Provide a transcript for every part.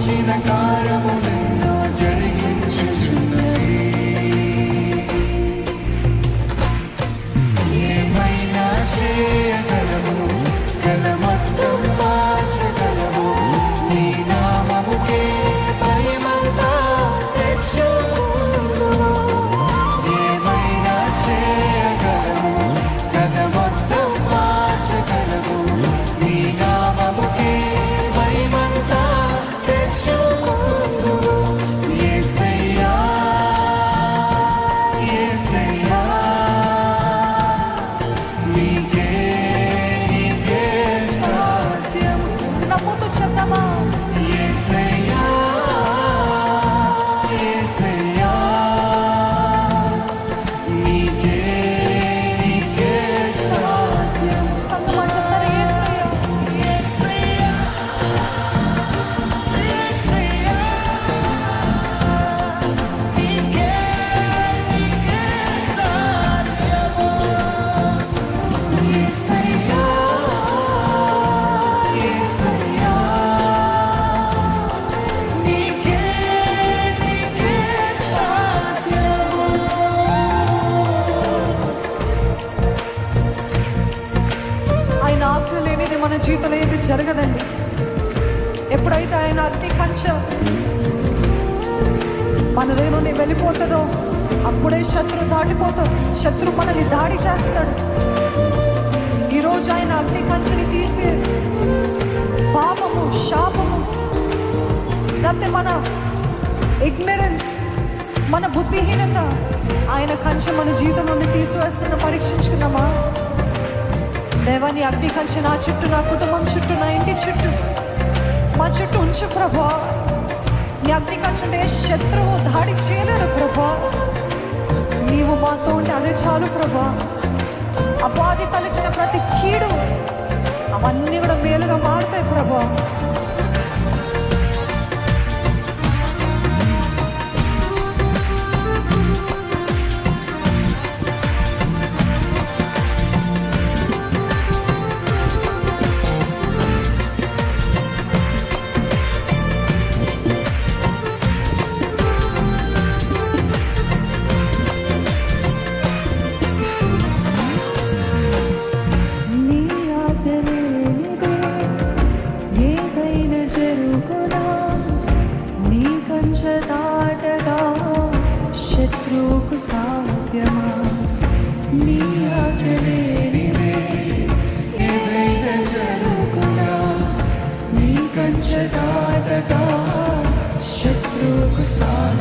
విడిచిన కారమును మన జీవితంలో ఏది జరగదండి. ఎప్పుడైతే ఆయన అగ్ని కంచ మన దగ్గర నుండి వెళ్ళిపోతుందో అప్పుడే శత్రు దాటిపోతాడు. శత్రు మనల్ని దాడి చేస్తాడు. ఈరోజు ఆయన అగ్ని కంచెని తీసి పాపము శాపము లేకపోతే మన ఇగ్నరెన్స్ మన బుద్ధిహీనత ఆయన కంచె మన జీవితం నుండి తీసివేస్తున్న పరీక్ష దేవాని అగ్ని కంచె నా చుట్టూ నా కుటుంబం చుట్టూ నా ఇంటి చుట్టూ. మా చుట్టూ ఉంచు ప్రభా. నీ అగ్ని కంచె శత్రువు దాడి చేయలేరు ప్రభా. నీవు మాతో ఉంటే అదే చాలు ప్రభా. అపాధి తలచిన ప్రతి కీడు అవన్నీ కూడా మేలుగా మారుతాయి ప్రభా. శత్రువుకు సాధ్యమా? నీ ఆజ్ఞలేనిదే ఏదైనా జరుగునా? నీ కంచె దాటగా శత్రువుకు సాధ్యం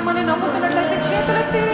చేయగలమని నమ్ముతున్నట్లయితే చేతులెత్తి.